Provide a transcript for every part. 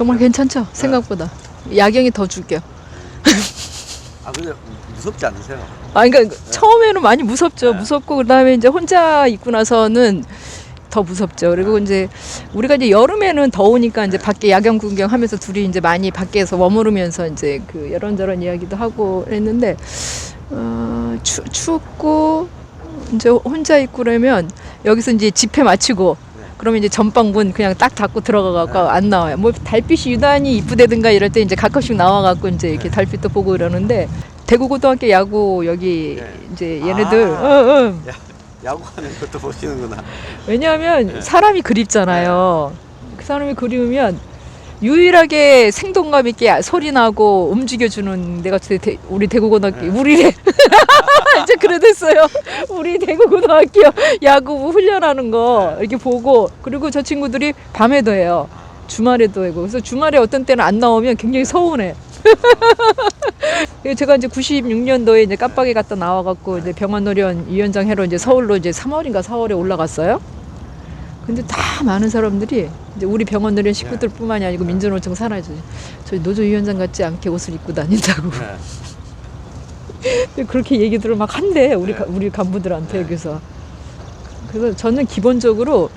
정말 괜찮죠? 생각보다. 야경이 더 죽여. 아 근데 무섭지 않으세요? 아, 그러니까 처음에는 많이 무섭죠. 무섭고 그다음에 이제 혼자 있고 나서는 더 무섭죠. 그리고 이제 우리가 이제 여름에는 더우니까 이제 밖에 야경 구경하면서 둘이 이제 많이 밖에서 머무르면서 이제 그 이런저런 이야기도 하고 했는데 어, 추, 춥고 이제 혼자 있고 그러면 여기서 이제 집회 마치고 그러면 이제 전방문 그냥 딱 닫고 들어가 갖고 안 나와요. 뭐 달빛이 유난히 이쁘다든가 이럴 때 이제 가끔씩 나와 갖고 이제 이렇게 달빛도 보고 이러는데 대구고등학교 야구 여기 네. 이제 얘네들 아. 어, 어. 야, 야구하는 것도 보시는구나. 왜냐하면 사람이 그립잖아요. 그 사람이 그리우면 유일하게 생동감 있게 소리 나고 움직여주는 데가 대- 대- 우리 대구고등학교 우리래 이제 그래 됐어요. 우리 대구고등학교 야구 훈련하는 거 이렇게 보고 그리고 저 친구들이 밤에도 해요. 주말에도 하고 그래서 주말에 어떤 때는 안 나오면 굉장히 서운해. 그래서 제가 이제 96년도에 이제 깜빡이 갔다 나와갖고 이제 병원노련 위원장 해로 이제 서울로 이제 3월인가 4월에 올라갔어요. 근데 다 많은 사람들이 이제 우리 병원 노련 식구들뿐만이 아니고 민주노총 산하죠. 저희 노조위원장 같지 않게 옷을 입고 다닌다고. 네. 그렇게 얘기들을 막 한대 우리 가- 우리 간부들한테 그래서. 그래서 저는 기본적으로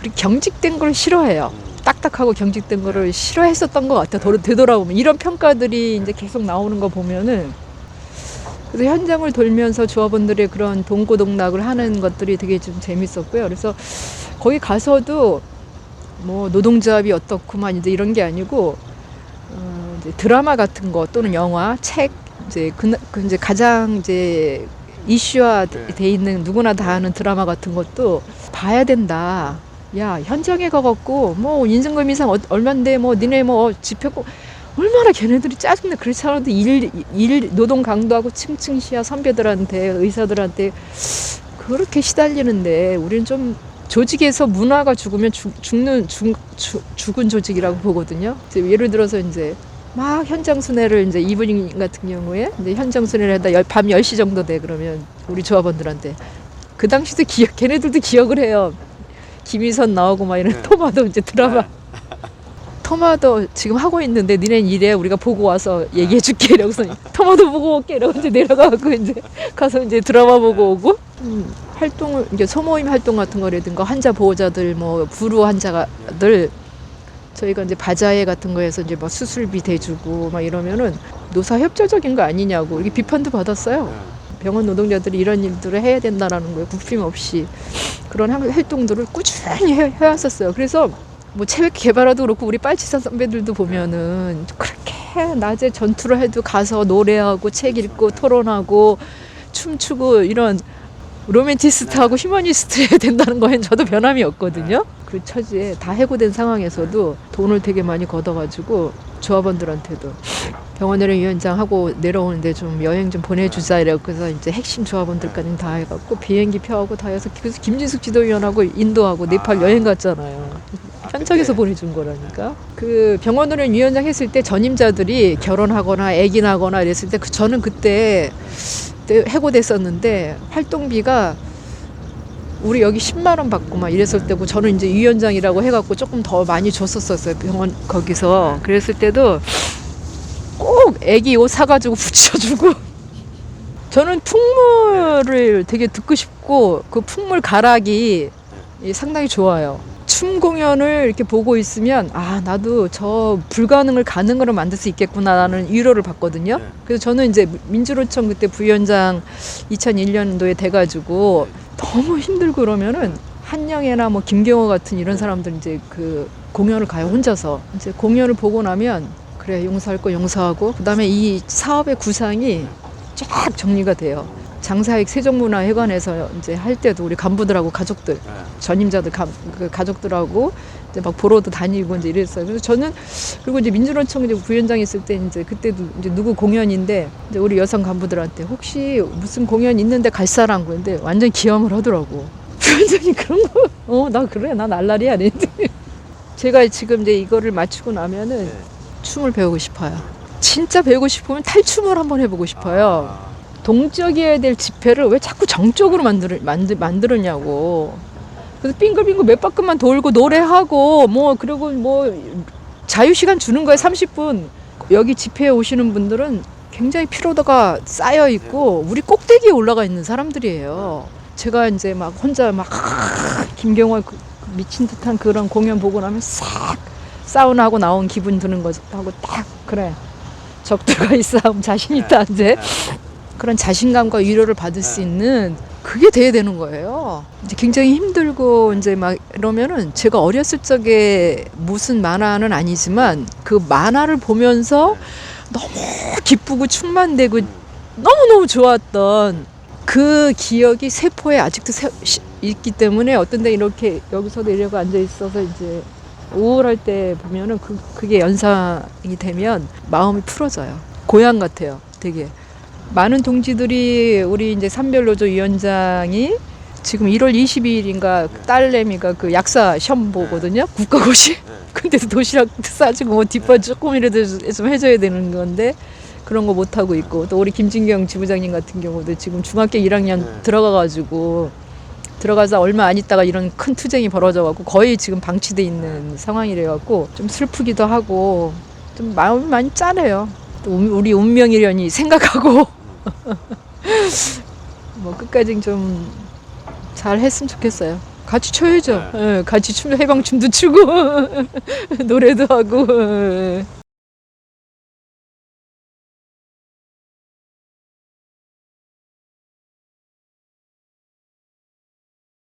우리 경직된 걸 싫어해요. 딱딱하고 경직된 거를 싫어했었던 것 같아요. 더- 되돌아보면. 이런 평가들이 이제 계속 나오는 거 보면은 그래서 현장을 돌면서 조합원들의 그런 동고동락을 하는 것들이 되게 좀 재밌었고요. 그래서 거기 가서도 뭐 노동조합이 어떻구만 이제 이런 게 아니고 어 이제 드라마 같은 거 또는 영화, 책 이제 그, 그 이제 가장 이제 이슈화 돼 있는 누구나 다 아는 드라마 같은 것도 봐야 된다. 야 현장에 가갖고 뭐 인생금 이상 어- 얼만데 뭐 니네 뭐 집회고 얼마나 걔네들이 짜증나 그렇지 않아도 일, 일 노동 강도하고 층층시야 선배들한테 의사들한테 그렇게 시달리는데 우리는 좀 조직에서 문화가 죽으면 죽, 죽는 죽, 죽, 죽은 조직이라고 보거든요. 예를 들어서 이제 막 현장 순회를 이제 이브닝 같은 경우에 이제 현장 순회를 하다 열- 밤 10시 정도 돼 그러면 우리 조합원들한테 그 당시도 기억 걔네들도 기억을 해요. 김희선 나오고 막 이런 네. 토마도 이제 드라마 토마도 지금 하고 있는데 니넨 이래 우리가 보고 와서 얘기해 줄게 이러고서 토마도 보고 올게 이러고 이제 내려가고 이제 가서 이제 드라마 보고 오고. 음, 활동을 이제 소모임 활동 같은 거라든가 환자 보호자들 뭐 부루 환자들 저희가 이제 바자회 같은 거에서 이제 막 수술비 대주고 막 이러면은 노사 협조적인 거 아니냐고 이게 비판도 받았어요. 병원 노동자들이 이런 일들을 해야 된다라는 거에 굽힘 없이. 그런 활- 활동들을 꾸준히 해, 해왔었어요. 그래서 뭐 체육 개발화도 그렇고 우리 빨치산 선배들도 보면은 그렇게 낮에 전투를 해도 가서 노래하고 책 읽고 토론하고 춤추고 이런 로맨티스트하고 휴머니스트 해야 된다는 거엔 저도 변함이 없거든요. 그 처지에 다 해고된 상황에서도 돈을 되게 많이 걷어가지고 조합원들한테도 병원의료 위원장하고 내려오는데 좀 여행 좀 보내주자 이래고 그래서 이제 핵심 조합원들까지 다 해갖고 비행기 표하고 다 해서 그래서 김진숙 지도위원하고 인도하고 네팔 여행 갔잖아요. 현장에서 보내준 거라니까. 그 병원의료 위원장 했을 때 전임자들이 결혼하거나 아기 나거나 이랬을 때 그 저는 그때 해고됐었는데 활동비가 우리 여기 10만 원 받고 막 이랬을 때고 저는 이제 위원장이라고 해갖고 조금 더 많이 줬었었어요 병원 거기서 그랬을 때도 꼭 애기 옷 사가지고 붙여주고 저는 풍물을 되게 듣고 싶고 그 풍물 가락이 이 상당히 좋아요. 춤 공연을 이렇게 보고 있으면 아 나도 저 불가능을 가능으로 만들 수 있겠구나라는 위로를 받거든요. 네. 그래서 저는 이제 민주노총 그때 부위원장 2001년도에 돼가지고 너무 힘들고 그러면은 한영애나 뭐 김경호 같은 이런 사람들 이제 그 공연을 가요 혼자서 이제 공연을 보고 나면 그래 용서할 거 용서하고 그다음에 이 사업의 구상이 쫙 정리가 돼요. 장사익 세종문화회관에서 이제 할 때도 우리 간부들하고 가족들 전임자들 가, 그 가족들하고 이제 막 보러도 다니고 이제 이랬어요. 그래서 저는 그리고 이제 민주노총 이제 부위원장 있을 때 이제 그때도 이제 누구 공연인데 이제 우리 여성 간부들한테 혹시 무슨 공연 있는데 갈 사람 그런데 완전 기염을 하더라고. 부위원장이 그런 거, 어, 나 그래, 난 알라리야. 이랬는데 제가 지금 이제 이거를 마치고 나면은 네. 춤을 배우고 싶어요. 진짜 배우고 싶으면 탈춤을 한번 해보고 싶어요. 아, 동적이어야 될 집회를 왜 자꾸 정적으로 만들, 만들, 만들었냐고. 그래서 빙글빙글 몇 바퀴만 돌고 노래하고 뭐 그리고 뭐 자유 시간 주는 거예요. 30분. 여기 집회에 오시는 분들은 굉장히 피로도가 쌓여 있고 우리 꼭대기에 올라가 있는 사람들이에요. 제가 이제 막 혼자 막 김경월 그 미친 듯한 그런 공연 보고 나면 싹 사우나 하고 나온 기분 드는 거죠. 하고 딱 그래. 적들과의 싸움 자신 있다 이제 그런 자신감과 위로를 받을 수 있는 그게 돼야 되는 거예요. 이제 굉장히 힘들고 이제 막 이러면은 제가 어렸을 적에 무슨 만화는 아니지만 그 만화를 보면서 너무 기쁘고 충만되고 너무너무 좋았던 그 기억이 세포에 아직도 세- 시- 있기 때문에 어떤 데 이렇게 여기서 내려가 앉아 있어서 이제 우울할 때 보면은 그, 그게 연상이 되면 마음이 풀어져요. 고향 같아요. 되게. 많은 동지들이 우리 이제 산별노조 위원장이 지금 1월 22일인가 딸내미가 그 약사 시험 보거든요. 국가고시. 근데도 도시락 싸주고 뭐 뒷발 조금이라도 좀 해줘야 되는 건데 그런 거 못 하고 있고 또 우리 김진경 지부장님 같은 경우도 지금 중학교 1학년 네. 들어가가지고 들어가서 얼마 안 있다가 이런 큰 투쟁이 벌어져 갖고 거의 지금 방치돼 있는 상황이래 갖고 좀 슬프기도 하고 좀 마음이 많이 짠해요. 또 운- 우리 운명이려니 생각하고 뭐 끝까지 좀 잘 했으면 좋겠어요. 같이 춰야죠. 예, 같이 춤 해방춤도 추고 노래도 하고. 예.